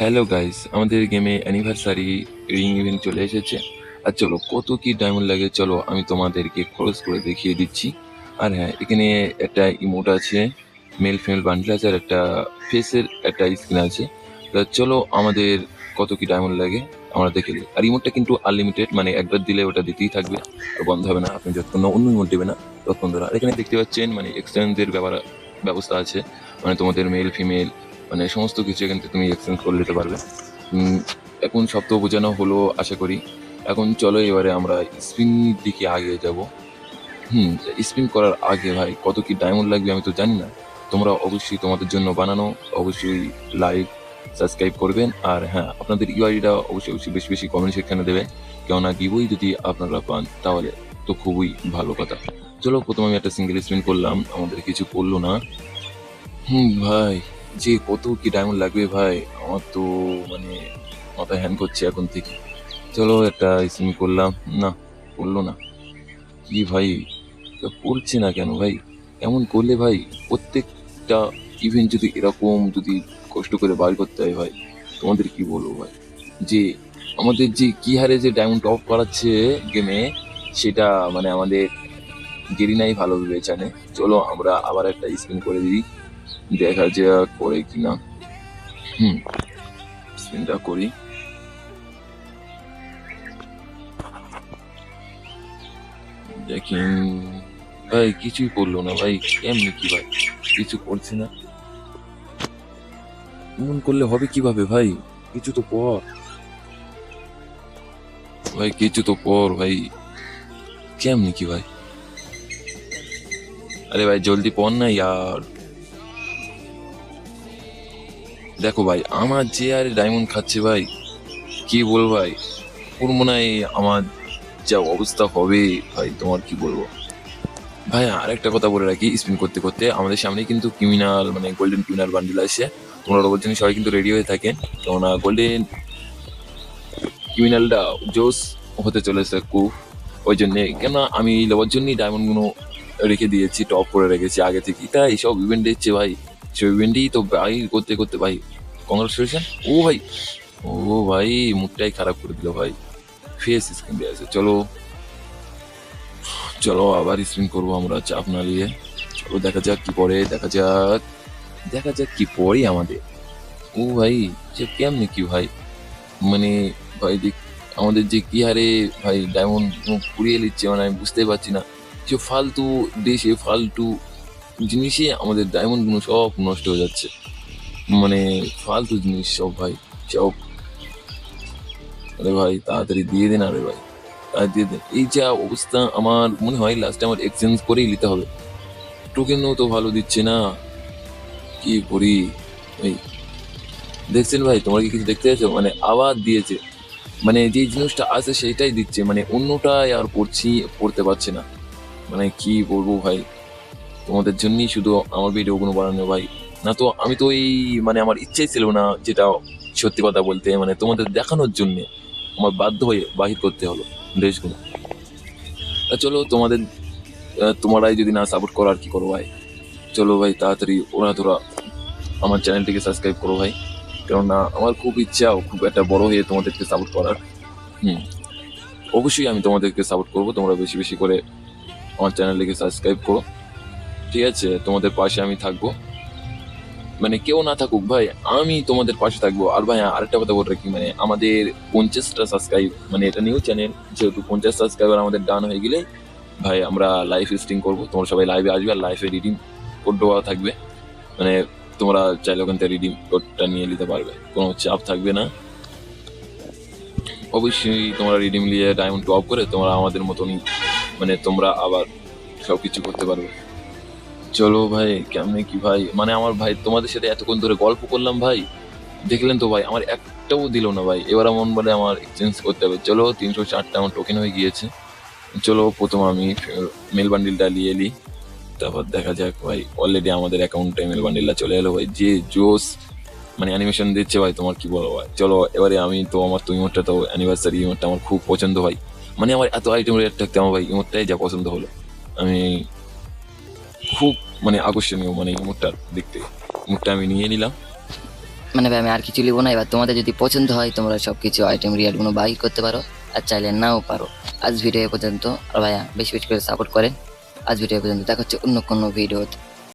Hello guys আমাদের গেমে anniversary ring event চলে এসেছে। আর চলো, কত কি ডায়মন্ড লাগে, চলো আমি তোমাদেরকে খরচ করে দেখিয়ে দিচ্ছি। আর হ্যাঁ এখানে একটা ইমোট আছে মেল ফিমেল বান্ডেল আছে, আর একটা ফেসের একটা স্ক্রিন আছে। তা চলো, আমাদের কত কি ডায়মন্ড লাগে, আমরা দেখে আর ইমোটটা কিন্তু আনলিমিটেড মানে একবার দিলে ওটা দিতেই থাকবে। আর বন্ধ হবে না, আপনি যতক্ষণ না, অন্য ইমোট দেবে না, ততক্ষণ ধরে। আর এখানে দেখতে পাচ্ছেন মানে এক্সচেঞ্জের ব্যাপার, ব্যবস্থা আছে। মানে তোমাদের মেল ফিমেল মানে সমস্ত কিছু এখান থেকে তুমি এক্সচেঞ্জ করে নিতে পারবে। এখন সব তো বোঝানো হলো, আশা করি। এখন চলো এবারে আমরা স্পিন দিকে আগে যাব। হুম স্পিন করার আগে ভাই, কত কি ডায়মন্ড লাগবে আমি তো জানি না। তোমরা অবশ্যই তোমাদের জন্য বানানো, অবশ্যই লাইক সাবস্ক্রাইব করবেন। আর হ্যাঁ আপনাদের ইউআইডিটা অবশ্যই অবশ্যই বেশি বেশি কমেন্ট সেকশনে দেবে। কেননা গিবই যদি আপনারা পান, তাহলে তো খুবই ভালো কথা। চলো, প্রথমে আমি একটা সিঙ্গেল স্পিন করলাম। আমাদের কিছু করল না। হুম, ভাই। যে কত কি ডায়মন্ড লাগবে ভাই, আমার তো মানে মাথায় হ্যান্ড করছে এখন থেকে। চলো একটা স্পিন করলাম। না, করল না। কি ভাই পড়ছে না কেন ভাই? এমন করলে ভাই প্রত্যেকটা ইভেন্ট যদি এরকম যদি কষ্ট করে বার করতে হয় ভাই, তোমাদের কি বলব ভাই? যে আমাদের যে কি হারে যে ডায়মন্ড টপ করাচ্ছে গেমে সেটা মানে আমাদের গেরিনাই ভালো ভেবে জানে চলো আমরা আবার একটা স্পিন করে দিই। দেখা যাক, করে কিনা হুম স্পিনটা করি। দেখেন ভাই, কিছুই করল না ভাই কেমনি কি ভাই? কিছু করছে না। এমন করলে হবে কীভাবে ভাই? কিছু তো পর ভাই, কিছু তো পর ভাই। কেমনি কি ভাই? আরে ভাই, জলদি পর না, ইয়ার। দেখো ভাই, আমার যে আর ডায়মন্ড খাচ্ছে ভাই, কি বল ভাই? ওর মনে হয় আমার যা অবস্থা হবে ভাই, তোমার কি বলব? ভাই আর একটা কথা বলে রাখি স্পিন করতে করতে। আমাদের সামনে কিন্তু ক্রিমিনাল মানে গোল্ডেন ক্রিমিনাল বান্ডিল আসছে। তোমরা রোবট জন্য সবাই কিন্তু রেডি হয়ে থাকেন। কেননা গোল্ডেন ক্রিমিনালটা জোস হতে চলেছে খুব। ওই জন্যে কেন আমি লেবার জন্যই ডায়মন্ডগুলো রেখে দিয়েছি টপ করে রেখেছি আগে থেকে তা এইসব ইভেন্ট দিচ্ছে ভাই। ইভেন্টেই তো ভাই করতে করতে ভাই কংগ্রেচুলেশন ও ভাই ও ভাই মুখটাই খারাপ করে দিল ভাই। ফেস স্ক্রিন দিয়ে আছে, চলো। চলো আবার স্পিন করব আমরা চাপ না নিয়ে। চলো দেখা যাক কি পড়ে, দেখা যাক দেখা যাক কি পড়ে আমাদের। ও ভাই, যে কেমনি কি ভাই? মানে ভাই দেখ, আমাদের যে কি হারে ভাই ডায়মন্ড পুড়িয়ে নিচ্ছে মানে আমি বুঝতেই পারছি না। যে ফালতু দেশে, ফালতু জিনিসে আমাদের ডায়মন্ডগুলো সব নষ্ট হয়ে যাচ্ছে। মানে ফালতু জিনিস সব ভাই, সব। আরে ভাই, তাড়াতাড়ি দিয়ে দিন আরে ভাই দিয়ে দিন। এই যা অবস্থা আমার, মনে হয় লাস্টে আমার এক্সচেঞ্জ করেই নিতে হবে। টোকেনও তো ভালো দিচ্ছে না। কি করি? এই, দেখছেন ভাই, তোমার কি কিছু দেখতে যাচ্ছ মানে আবার দিয়েছে। মানে যে জিনিসটা আছে সেটাই দিচ্ছে। মানে অন্যটাই আর পড়ছি পড়তে পারছে না। মানে কি বলব ভাই? তোমাদের জন্যই শুধু আমার ভিডিওগুলো বানানো ভাই। না তো, আমি তো এই মানে আমার ইচ্ছেই ছিল না যেটা সত্যি কথা বলতে মানে তোমাদের দেখানোর জন্য আমার বাধ্য হয়ে বাহির করতে হলো ড্রেসগুলো তা চলো তোমাদের তোমরাই যদি না সাপোর্ট করো আর কি করো ভাই। চলো ভাই, তাড়াতাড়ি ওরা তোরা আমার চ্যানেলটিকে সাবস্ক্রাইব করো ভাই। কেননা আমার খুব ইচ্ছা খুব একটা বড় হয়ে তোমাদেরকে সাপোর্ট করার। হুম। অবশ্যই আমি তোমাদেরকে সাপোর্ট করব, তোমরা বেশি বেশি করে আমার চ্যানেলটিকে সাবস্ক্রাইব করো। ঠিক আছে, তোমাদের পাশে আমি থাকব। মানে কেউ না থাকুক, ভাই, আমি তোমাদের পাশে থাকব। আর ভাই, আরেকটা কথা বলে রাখি মানে আমাদের পঞ্চাশটা সাবস্ক্রাইব মানে এটা নিউ চ্যানেল যেহেতু পঞ্চাশ সাবস্ক্রাইবার আমাদের ডান হয়ে গেলে ভাই, আমরা লাইভ স্ট্রিম করব। তোমরা সবাই লাইভে আসবে আর লাইভে রিডিং কোড থাকবে। মানে তোমরা চাইলে ওখান থেকে রিডিং কোডটা নিয়ে নিতে পারবে। কোনো চাপ থাকবে না। অবশ্যই তোমরা রিডিং নিয়ে ডায়মন্ড টপ করে তোমরা আমাদের মতনই মানে তোমরা আবার সব কিছু করতে পারবে। চলো ভাই, কেমনে কি ভাই? মানে আমার ভাই, তোমাদের সাথে এতক্ষণ ধরে গল্প করলাম ভাই। দেখলেন তো ভাই, আমার একটাও দিল না ভাই। এবার মন বলে আমার এক্সচেঞ্জ করতে হবে। চলো, তিনশো চারটা আমার টোকেন হয়ে গিয়েছে। চলো, প্রথম আমি মেল বান্ডিলটা নিয়ে এলি তারপর দেখা যাক ভাই অলরেডি আমাদের অ্যাকাউন্টে মেল বান্ডিলটা চলে এলো ভাই। যে জোস মানে অ্যানিমেশন দিচ্ছে ভাই, তোমার কি বলো ভাই? চলো, এবারে আমি তো, আমার তো ইমোটটা তো অ্যানিভার্সারি ইমোটটা আমার খুব পছন্দ ভাই। মানে আমার এত আইটেম রেট থাকতে আমার ভাই ইমোটটাই যা পছন্দ হলো। আমি খুব মানে আকর্ষণীয় মানে এই মুডটা দেখতে। মুডটা আমি নিয়ে নিলাম। মানে ভাই, আমি আর কিছু লিবো না। এবার তোমাদের যদি পছন্দ হয়, তোমরা সব কিছু আইটেম রিয়ালগুলো বাই করতে পারো। আর চাইলে নাও পারো। আজ ভিডিও পর্যন্ত, আর ভাইয়া বেশি বেশি করে সাপোর্ট করেন। আজ ভিডিও পর্যন্ত দেখা হচ্ছে অন্য কোনো ভিডিওতে